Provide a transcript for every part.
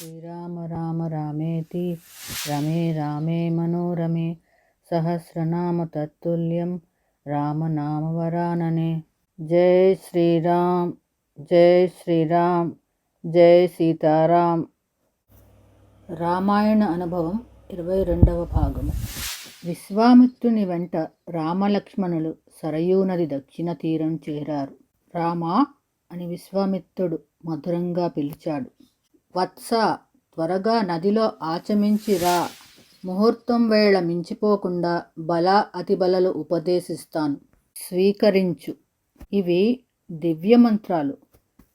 శ్రీరామ రామ రామేతి రమే రామే మనోరమే సహస్రనామ తత్తుల్యం రామనామవరాననే జై శ్రీరామ్ జై శ్రీరామ్ జై సీతారాం రామాయణ అనుభవం ఇరవై రెండవ భాగము. విశ్వామిత్రుని వెంట రామలక్ష్మణులు సరయూ నది దక్షిణ తీరం చేరారు. రామా అని విశ్వామిత్రుడు మధురంగా పిలిచాడు. వత్స త్వరగా నదిలో ఆచమించి రా. ముహూర్తం వేళ మించిపోకుండా బల అతిబలలు ఉపదేశిస్తాను. స్వీకరించు. ఇవి దివ్యమంత్రాలు.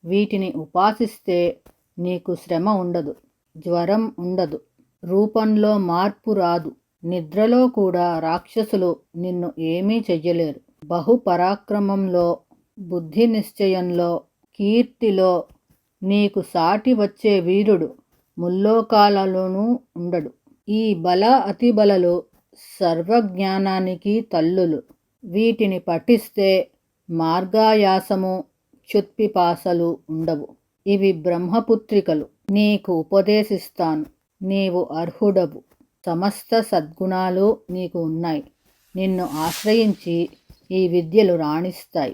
వీటిని ఉపాసిస్తే నీకు శ్రమ ఉండదు జ్వరం ఉండదు. రూపంలో మార్పు రాదు. నిద్రలో కూడా రాక్షసులు నిన్ను ఏమీ చెయ్యలేరు. బహుపరాక్రమంలో బుద్ధి నిశ్చయంలో కీర్తిలో నీకు సాటి వచ్చే వీరుడు ముల్లోకాలలోనూ ఉండడు. ఈ బల అతిబలలు సర్వజ్ఞానానికి తల్లులు. వీటిని పఠిస్తే మార్గాయాసము క్షుత్పిపాసలు ఉండవు. ఇవి బ్రహ్మపుత్రికలు. నీకు ఉపదేశిస్తాను. నీవు అర్హుడవు. సమస్త సద్గుణాలు నీకు ఉన్నాయి. నిన్ను ఆశ్రయించి ఈ విద్యలు రాణిస్తాయి.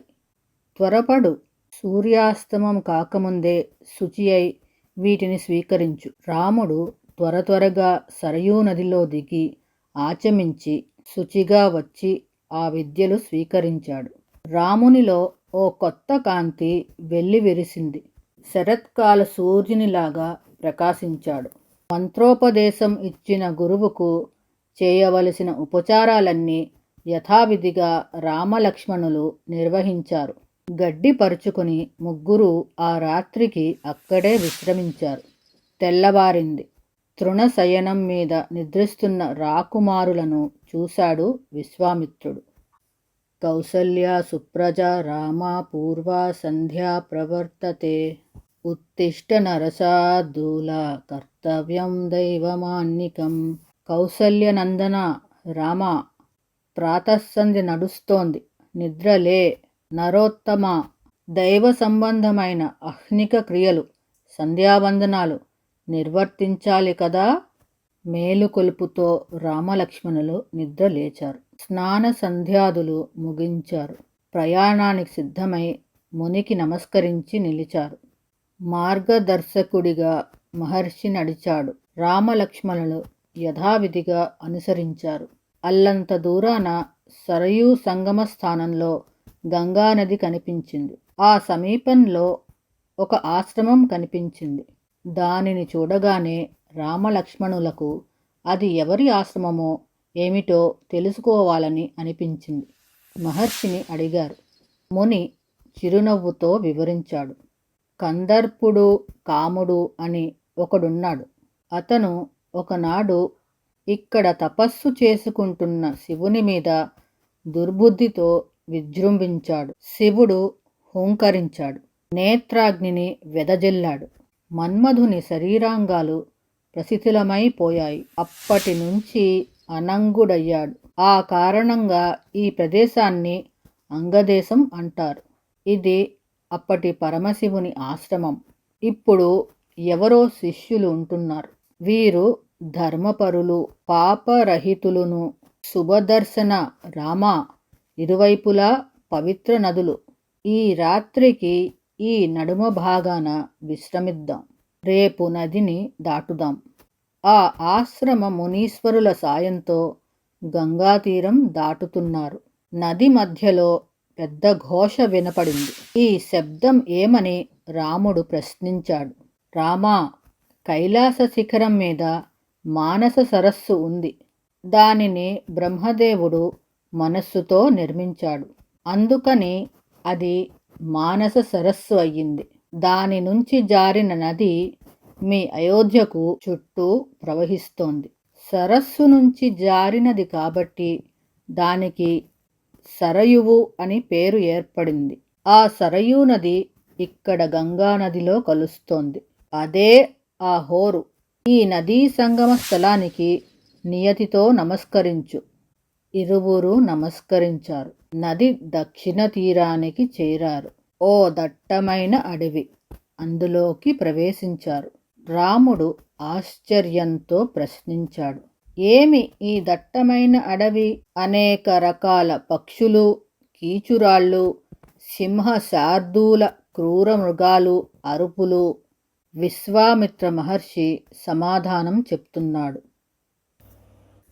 త్వరపడు సూర్యాస్తమం కాకముందే శుచి అయి వీటిని స్వీకరించు. రాముడు త్వర త్వరగా సరయూ నదిలో దిగి ఆచమించి శుచిగా వచ్చి ఆ విద్యలు స్వీకరించాడు. రామునిలో ఓ కొత్త కాంతి వెళ్ళి విరిసింది. శరత్కాల సూర్యునిలాగా ప్రకాశించాడు. మంత్రోపదేశం ఇచ్చిన గురువుకు చేయవలసిన ఉపచారాలన్నీ యథావిధిగా రామలక్ష్మణులు నిర్వహించారు. గడ్డి పరుచుకుని ముగ్గురు ఆ రాత్రికి అక్కడే విశ్రమించారు. తెల్లవారింది. తృణశయనం మీద నిద్రిస్తున్న రాకుమారులను చూశాడు విశ్వామిత్రుడు. కౌసల్య సుప్రజ రామ పూర్వ సంధ్యా ప్రవర్తతే. ఉత్తిష్ట నరసాదూల కర్తవ్యం దైవమాన్నికం. కౌసల్యనందన రామ ప్రాతస్సంధి నడుస్తోంది. నిద్రలే నరోత్తమ దైవ సంబంధమైన అహ్నిక క్రియలు సంధ్యావందనాలు నిర్వర్తించాలి కదా? మేలుకొలుపుతో రామలక్ష్మణులు నిద్ర లేచారు. స్నాన సంధ్యాదులు ముగించారు. ప్రయాణానికి సిద్ధమై మునికి నమస్కరించి నిలిచారు. మార్గదర్శకుడిగా మహర్షి నడిచాడు. రామలక్ష్మణులు యథావిధిగా అనుసరించారు. అల్లంత దూరాన సరయూ సంగమ స్థానంలో గంగానది కనిపించింది. ఆ సమీపంలో ఒక ఆశ్రమం కనిపించింది. దానిని చూడగానే రామలక్ష్మణులకు అది ఎవరి ఆశ్రమమో ఏమిటో తెలుసుకోవాలని అనిపించింది. మహర్షిని అడిగారు. ముని చిరునవ్వుతో వివరించాడు. కందర్పుడు కాముడు అని ఒకడున్నాడు. అతను ఒకనాడు ఇక్కడ తపస్సు చేసుకుంటున్న శివుని మీద దుర్బుద్ధితో విజృంభించాడు. శివుడు హూంకరించాడు. నేత్రాగ్నిని వెదజల్లాడు. మన్మధుని శరీరాంగాలు ప్రశిథిలమైపోయాయి అప్పటి నుంచి అనంగుడయ్యాడు. ఆ కారణంగా ఈ ప్రదేశాన్ని అంగదేశం అంటారు. ఇది అప్పటి పరమశివుని ఆశ్రమం. ఇప్పుడు ఎవరో శిష్యులు ఉంటున్నారు. వీరు ధర్మపరులు పాపరహితులును శుభదర్శన రామ ఇరువైపులా పవిత్ర నదులు. ఈ రాత్రికి ఈ నడుమ భాగాన విశ్రమిద్దాం. రేపు నదిని దాటుదాం. ఆ ఆశ్రమ మునీశ్వరుల సాయంతో గంగాతీరం దాటుతున్నారు. నది మధ్యలో పెద్ద ఘోష వినపడింది. ఈ శబ్దం ఏమని రాముడు ప్రశ్నించాడు. రామా కైలాస శిఖరం మీద మానస సరస్సు ఉంది. దానిని బ్రహ్మదేవుడు మనస్సుతో నిర్మించాడు. అందుకని అది మానస సరస్సు అయ్యింది. దాని నుంచి జారిన నది మీ అయోధ్యకు చుట్టూ ప్రవహిస్తోంది. సరస్సు నుంచి జారినది కాబట్టి దానికి సరయువు అని పేరు ఏర్పడింది. ఆ సరయూ నది ఇక్కడ గంగా నదిలో కలుస్తోంది. అదే ఆ హోరు. ఈ నదీ సంగమ స్థలానికి నియతితో నమస్కరించు. ఇరువురు నమస్కరించారు. నది దక్షిణ తీరానికి చేరారు. ఓ దట్టమైన అడవి అందులోకి ప్రవేశించారు. రాముడు ఆశ్చర్యంతో ప్రశ్నించాడు. ఏమి ఈ దట్టమైన అడవి? అనేక రకాల పక్షులు కీచురాళ్ళు సింహ శార్దూల క్రూర మృగాలు అరుపులు. విశ్వామిత్ర మహర్షి సమాధానం చెప్తున్నాడు.